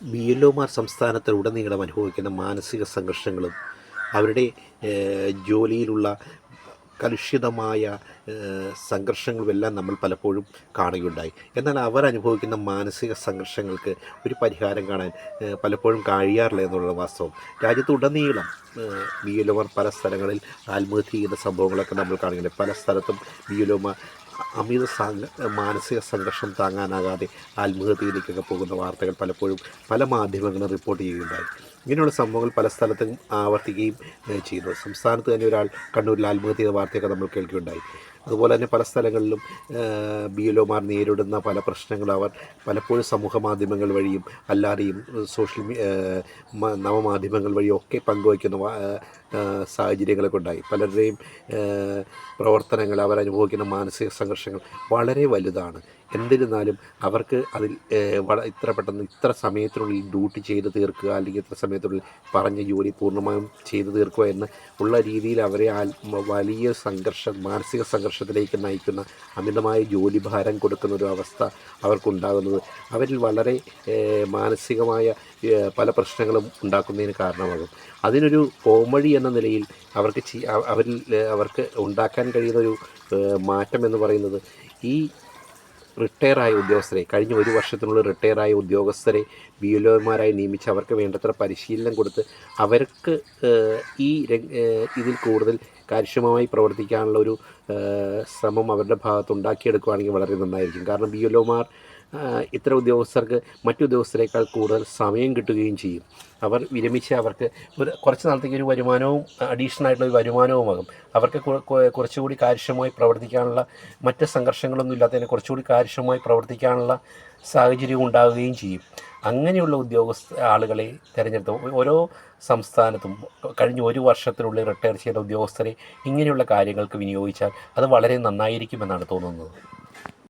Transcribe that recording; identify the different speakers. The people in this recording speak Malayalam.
Speaker 1: ബി എൽ ഒമാർ സംസ്ഥാനത്തിലുടനീളം അനുഭവിക്കുന്ന മാനസിക സംഘർഷങ്ങളും അവരുടെ ജോലിയിലുള്ള കലുഷിതമായ സംഘർഷങ്ങളും സംഘർഷങ്ങളുമെല്ലാം നമ്മൾ പലപ്പോഴും കാണുകയുണ്ടായി. എന്നാൽ അവർ അനുഭവിക്കുന്ന മാനസിക സംഘർഷങ്ങൾക്ക് ഒരു പരിഹാരം കാണാൻ പലപ്പോഴും കഴിയാറില്ല എന്നുള്ള വാസ്തവം. രാജ്യത്തുടനീളം ബി എൽ ഒമാർ പല സ്ഥലങ്ങളിൽ ആത്മഹത്യ ചെയ്യുന്ന സംഭവങ്ങളൊക്കെ നമ്മൾ കാണുന്നുണ്ട് പല സ്ഥലത്തും ബി എൽ ഒമാർ അമിത മാനസിക സംഘർഷം താങ്ങാനാകാതെ ആത്മഹത്യയിലേക്കൊക്കെ പോകുന്ന വാർത്തകൾ പലപ്പോഴും പല മാധ്യമങ്ങളും റിപ്പോർട്ട് ചെയ്യുകയുണ്ടായി. ഇങ്ങനെയുള്ള സംഭവങ്ങൾ പല സ്ഥലത്തും ആവർത്തിക്കുകയും ചെയ്തു സംസ്ഥാനത്ത് തന്നെ ഒരാൾ കണ്ണൂരിൽ ആത്മഹത്യ വാർത്തയൊക്കെ നമ്മൾ കേൾക്കുകയുണ്ടായി. അതുപോലെ തന്നെ പല സ്ഥലങ്ങളിലും ബി എൽ ഒമാർ നേരിടുന്ന പല പ്രശ്നങ്ങളും അവർ പലപ്പോഴും സമൂഹ മാധ്യമങ്ങൾ വഴിയും അല്ലാതെയും സോഷ്യൽ നവമാധ്യമങ്ങൾ വഴിയും ഒക്കെ പങ്കുവയ്ക്കുന്ന സാഹചര്യങ്ങളൊക്കെ ഉണ്ടായി. പലരുടെയും പ്രവർത്തനങ്ങൾ അവരനുഭവിക്കുന്ന മാനസിക സംഘർഷങ്ങൾ വളരെ വലുതാണ്. എന്നിരുന്നാലും അവർക്ക് അതിൽ ഇത്ര പെട്ടെന്ന് ഇത്ര സമയത്തിനുള്ളിൽ ഡ്യൂട്ടി ചെയ്ത് തീർക്കുക അല്ലെങ്കിൽ ഇത്ര സമയത്തിനുള്ളിൽ പറഞ്ഞ ജോലി പൂർണമായും ചെയ്ത് തീർക്കുക എന്ന് ഉള്ള രീതിയിൽ അവരെ വലിയ സംഘർഷം മാനസിക സംഘർഷത്തിലേക്ക് നയിക്കുന്ന അമിതമായ ജോലി ഭാരം കൊടുക്കുന്ന ഒരു അവസ്ഥ അവർക്കുണ്ടാകുന്നത്. അവരിൽ വളരെ മാനസികമായ പല പ്രശ്നങ്ങളും ഉണ്ടാക്കുന്നതിന് കാരണമാകും. അതിനൊരു പോംവഴി എന്ന നിലയിൽ അവർക്ക് അവരിൽ അവർക്ക് ഉണ്ടാക്കാൻ കഴിയുന്ന ഒരു മാറ്റം എന്ന് പറയുന്നത് ഈ റിട്ടയറായ ഉദ്യോഗസ്ഥരെ കഴിഞ്ഞ ഒരു വർഷത്തിനുള്ളിൽ റിട്ടയറായ ഉദ്യോഗസ്ഥരെ ബി എൽ ഒമാരായി നിയമിച്ച് അവർക്ക് വേണ്ടത്ര പരിശീലനം കൊടുത്ത് അവർക്ക് ഈ ഇതിൽ കൂടുതൽ കാര്യക്ഷമമായി പ്രവർത്തിക്കാനുള്ള ഒരു ശ്രമം അവരുടെ ഭാഗത്ത് ഉണ്ടാക്കിയെടുക്കുകയാണെങ്കിൽ വളരെ നന്നായിരിക്കും. കാരണം ബി എൽ ഒമാർ ഇത്തരം ഉദ്യോഗസ്ഥർക്ക് മറ്റു ഉദ്യോഗസ്ഥരെക്കാൾ കൂടുതൽ സമയം കിട്ടുകയും ചെയ്യും. അവർ വിരമിച്ച് അവർക്ക് ഒരു കുറച്ച് നാളത്തേക്ക് ഒരു വരുമാനവും അഡീഷണൽ ആയിട്ടുള്ള ഒരു വരുമാനവുമാകും. അവർക്ക് കുറച്ചുകൂടി കാര്യക്ഷമമായി പ്രവർത്തിക്കാനുള്ള മറ്റ് സംഘർഷങ്ങളൊന്നും ഇല്ലാത്തതിന് കുറച്ചുകൂടി കാര്യക്ഷമമായി പ്രവർത്തിക്കാനുള്ള സാഹചര്യം ഉണ്ടാകുകയും ചെയ്യും. അങ്ങനെയുള്ള ഉദ്യോഗസ്ഥ ആളുകളെ തിരഞ്ഞെടുത്ത് ഓരോ സംസ്ഥാനത്തും കഴിഞ്ഞ ഒരു വർഷത്തിനുള്ളിൽ റിട്ടയർ ചെയ്ത ഉദ്യോഗസ്ഥരെ ഇങ്ങനെയുള്ള കാര്യങ്ങൾക്ക് വിനിയോഗിച്ചാൽ അത് വളരെ നന്നായിരിക്കുമെന്നാണ് തോന്നുന്നത്.